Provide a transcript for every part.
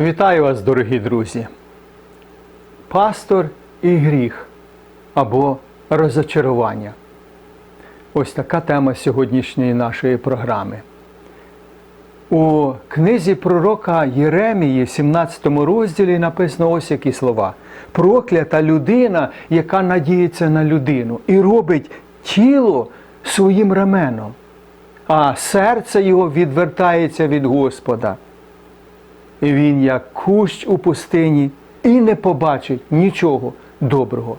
Вітаю вас, дорогі друзі. Пастор і гріх або розочарування. Ось така тема сьогоднішньої нашої програми. У книзі пророка Єремії, 17 розділі, написано ось які слова. Проклята людина, яка надіється на людину і робить тіло своїм раменом, а серце його відвертається від Господа. Він, як кущ у пустині, і не побачить нічого доброго.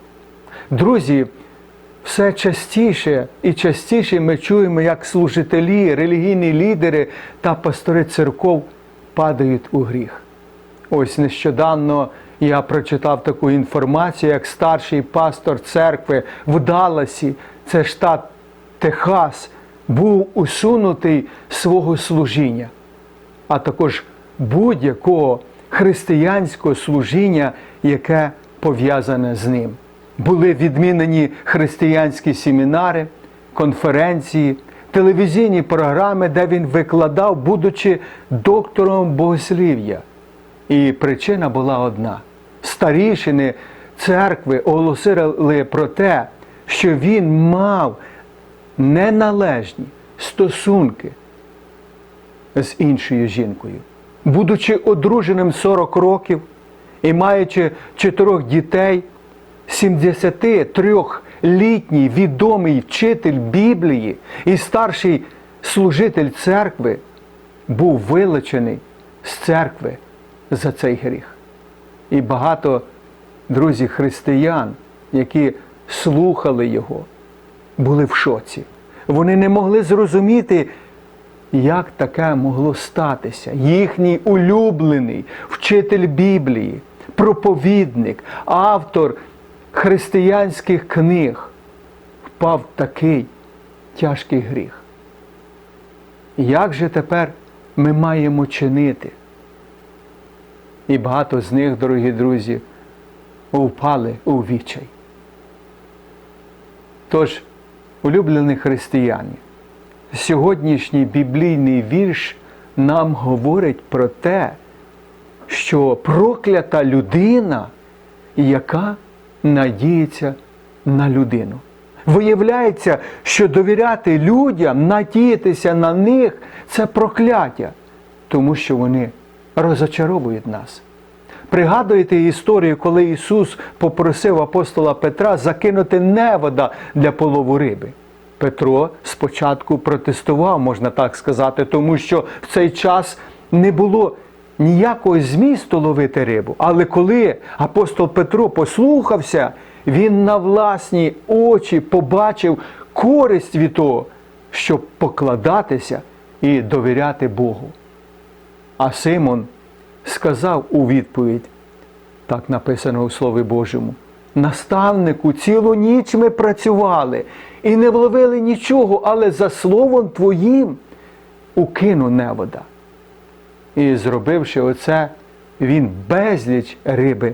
Друзі, все частіше і частіше ми чуємо, як служителі, релігійні лідери та пастори церков падають у гріх. Ось нещодавно я прочитав таку інформацію, як старший пастор церкви в Далласі, це штат Техас, був усунутий свого служіння, а також будь-якого християнського служіння, яке пов'язане з ним. Були відмінені християнські семінари, конференції, телевізійні програми, де він викладав, будучи доктором богослів'я. І причина була одна: старішини церкви оголосили про те, що він мав неналежні стосунки з іншою жінкою. Будучи одруженим 40 років і маючи чотирьох дітей, 73-літній відомий вчитель Біблії і старший служитель церкви був вилучений з церкви за цей гріх. І багато друзі християн, які слухали його, були в шоці. Вони не могли зрозуміти, як таке могло статися. Їхній улюблений вчитель Біблії, проповідник, автор християнських книг впав такий тяжкий гріх. Як же тепер ми маємо чинити? І багато з них, дорогі друзі, впали у вічай. Тож, улюблені християни, сьогоднішній біблійний вірш нам говорить про те, що проклята людина, яка надіється на людину. Виявляється, що довіряти людям, надіятися на них це прокляття, тому що вони розочаровують нас. Пригадуєте історію, коли Ісус попросив апостола Петра закинути невода для полову риби. Петро спочатку протестував, можна так сказати, тому що в цей час не було ніякого змісту ловити рибу. Але коли апостол Петро послухався, він на власні очі побачив користь від того, щоб покладатися і довіряти Богу. А Симон сказав у відповідь, так написано у Слові Божому, наставнику, цілу ніч ми працювали і не вловили нічого, але за словом Твоїм укину невода. І зробивши оце, він безліч риби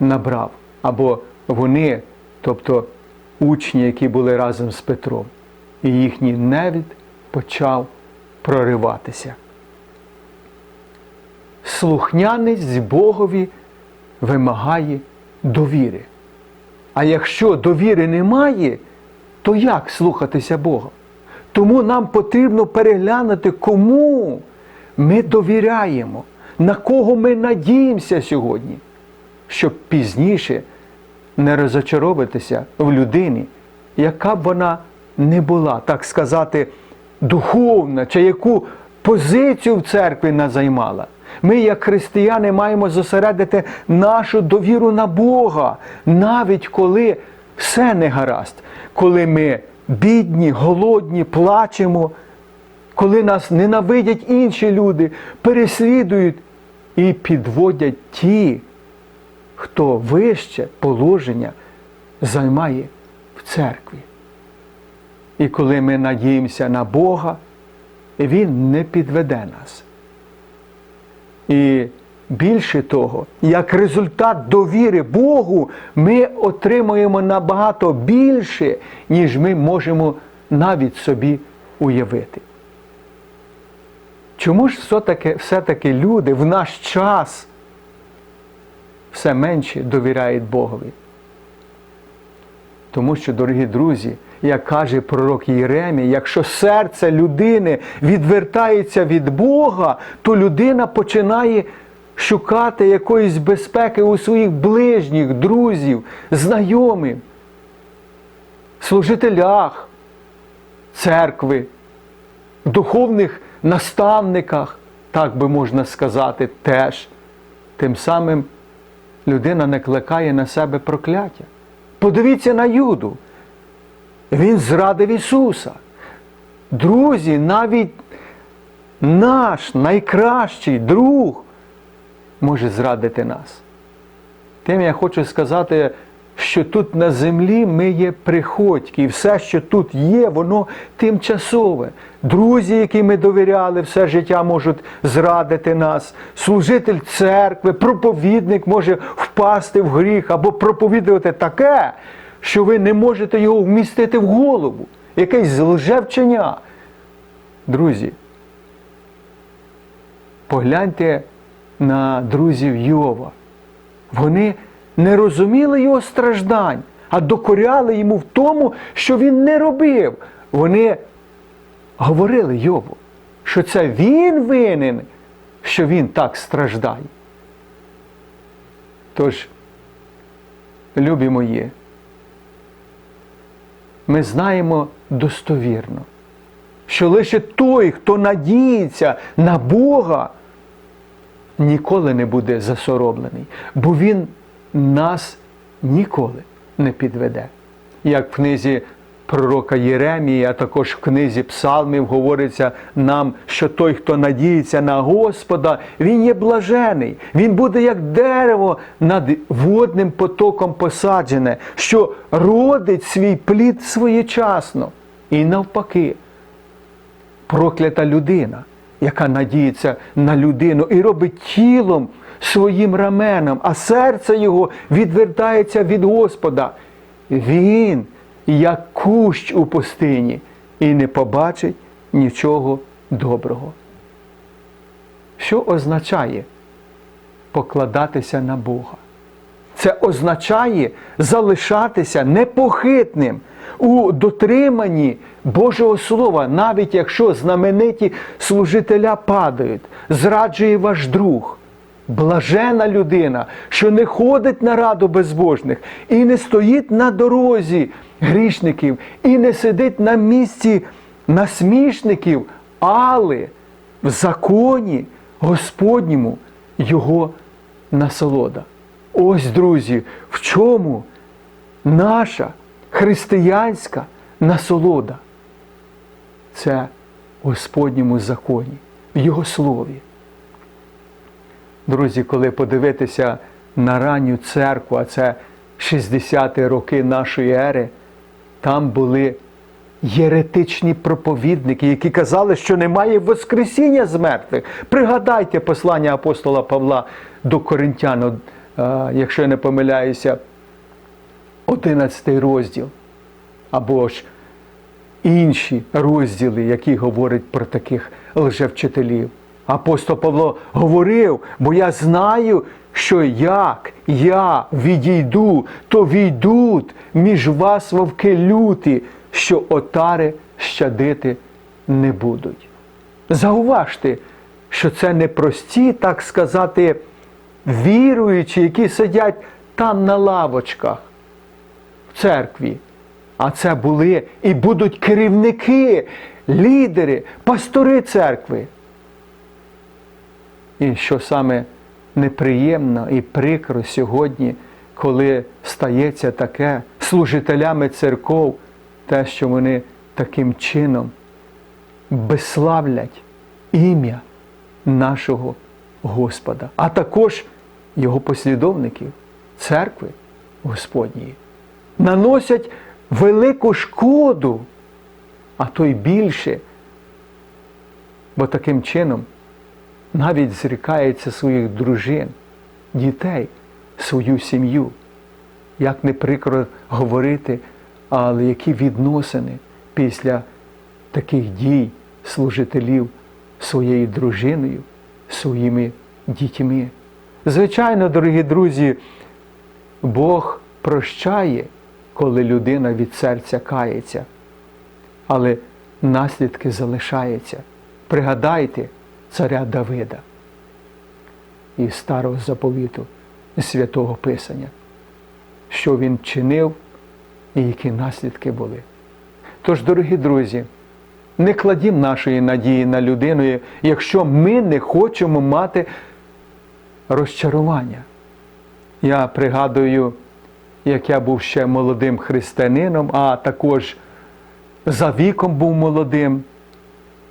набрав. Або вони, тобто учні, які були разом з Петром, і їхній невід почав прориватися. Слухняність Богові вимагає довіри. А якщо довіри немає, то як слухатися Бога? Тому нам потрібно переглянути, кому ми довіряємо, на кого ми надіємося сьогодні, щоб пізніше не розочаровуватися в людині, яка б вона не була, так сказати, духовна, чи яку позицію в церкві не займала. Ми, як християни, маємо зосередити нашу довіру на Бога, навіть коли все не гаразд, коли ми бідні, голодні, плачемо, коли нас ненавидять інші люди, переслідують і підводять ті, хто вище положення займає в церкві. І коли ми надіємося на Бога, Він не підведе нас. І більше того, як результат довіри Богу, ми отримуємо набагато більше, ніж ми можемо навіть собі уявити. Чому ж все-таки, все-таки люди в наш час все менше довіряють Богові? Тому що, дорогі друзі, як каже пророк Єремій, якщо серце людини відвертається від Бога, то людина починає шукати якоїсь безпеки у своїх ближніх, друзів, знайомих, служителях церкви, духовних наставниках, так би можна сказати, теж. Тим самим людина не кликає на себе прокляття. Подивіться на Юду. Він зрадив Ісуса. Друзі, навіть наш найкращий друг може зрадити нас. Тим я хочу сказати, що тут на землі ми є приходьки, і все, що тут є, воно тимчасове. Друзі, які ми довіряли, все життя можуть зрадити нас. Служитель церкви, проповідник може впасти в гріх або проповідувати таке, що ви не можете його вмістити в голову. Якесь лжевчення. Друзі, погляньте на друзів Йова. Вони не розуміли його страждань, а докоряли йому в тому, що він не робив. Вони говорили Йову, що це він винен, що він так страждає. Тож, любі мої, ми знаємо достовірно, що лише той, хто надіється на Бога, ніколи не буде засороблений, бо Він нас ніколи не підведе. Як в книзі пророка Єремії, а також в книзі Псалмів говориться нам, що той, хто надіється на Господа, він є блажений, він буде як дерево над водним потоком посаджене, що родить свій плід своєчасно. І навпаки, проклята людина, яка надіється на людину і робить тілом своїм раменом, а серце його відвертається від Господа. Він, як кущ у пустині, і не побачить нічого доброго. Що означає покладатися на Бога? Це означає залишатися непохитним у дотриманні Божого Слова, навіть якщо знамениті служителя падають, зраджує ваш друг. Блажена людина, що не ходить на раду безбожних, і не стоїть на дорозі грішників, і не сидить на місці насмішників, але в законі Господньому його насолода. Ось, друзі, в чому наша християнська насолода? Це в Господньому законі, в Його слові. Друзі, коли подивитися на ранню церкву, а це 60-ті роки нашої ери, там були єретичні проповідники, які казали, що немає Воскресіння з мертвих. Пригадайте послання апостола Павла до Коринтян, якщо я не помиляюся, 11 розділ. Або ж інші розділи, які говорять про таких лжевчителів. Апостол Павло говорив, бо я знаю, що як я відійду, то війдуть між вас вовки люті, що отари щадити не будуть. Зауважте, що це не прості, так сказати, віруючі, які сидять там на лавочках в церкві. А це були і будуть керівники, лідери, пастори церкви. І що саме неприємно і прикро сьогодні, коли стається таке служителями церков, те, що вони таким чином безславлять ім'я нашого Господа, а також Його послідовників, церкви Господньої, наносять велику шкоду, а то й більше, бо таким чином навіть зрікається своїх дружин, дітей, свою сім'ю. Як не прикро говорити, але які відносини після таких дій служителів своєю дружиною, своїми дітьми. Звичайно, дорогі друзі, Бог прощає, коли людина від серця кається, але наслідки залишаються. Пригадайте царя Давида із старого заповіту святого Писання, що він чинив і які наслідки були. Тож, дорогі друзі, не кладімо нашої надії на людину, якщо ми не хочемо мати розчарування. Я пригадую, як я був ще молодим християнином, а також за віком був молодим.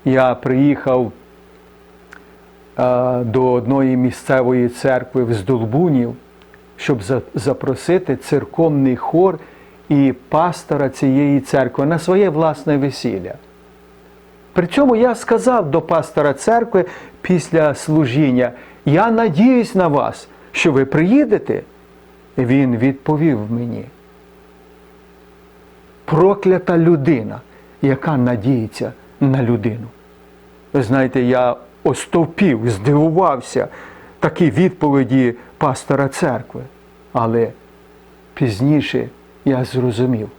Я приїхав до одної місцевої церкви в Здолбунів, щоб запросити церковний хор і пастора цієї церкви на своє власне весілля. При цьому я сказав до пастора церкви після служіння: я надіюсь на вас, що ви приїдете. Він відповів мені. Проклята людина, яка надіється на людину. Ви знаєте, я остовпів, здивувався такі відповіді пастора церкви. Але пізніше я зрозумів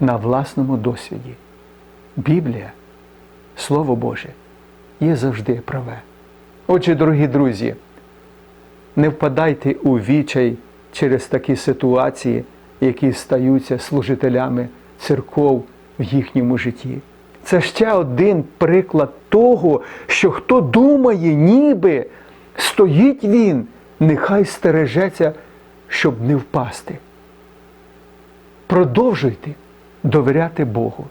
на власному досвіді. Біблія, Слово Боже, є завжди праве. Отже, дорогі друзі, не впадайте у вічай через такі ситуації, які стаються служителями церков в їхньому житті. Це ще один приклад того, що хто думає, ніби стоїть він, нехай стережеться, щоб не впасти. Продовжуйте довіряти Богу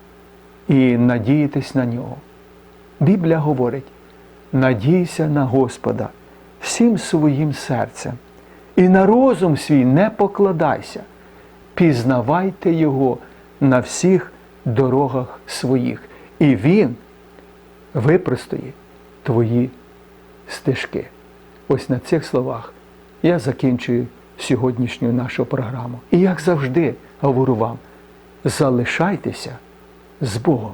і надіятись на нього. Біблія говорить: надійся на Господа всім своїм серцем, і на розум свій не покладайся, пізнавайте Його на всіх дорогах своїх, і Він випростує твої стежки. Ось на цих словах я закінчую сьогоднішню нашу програму. І як завжди говорю вам, залишайтеся з Богом.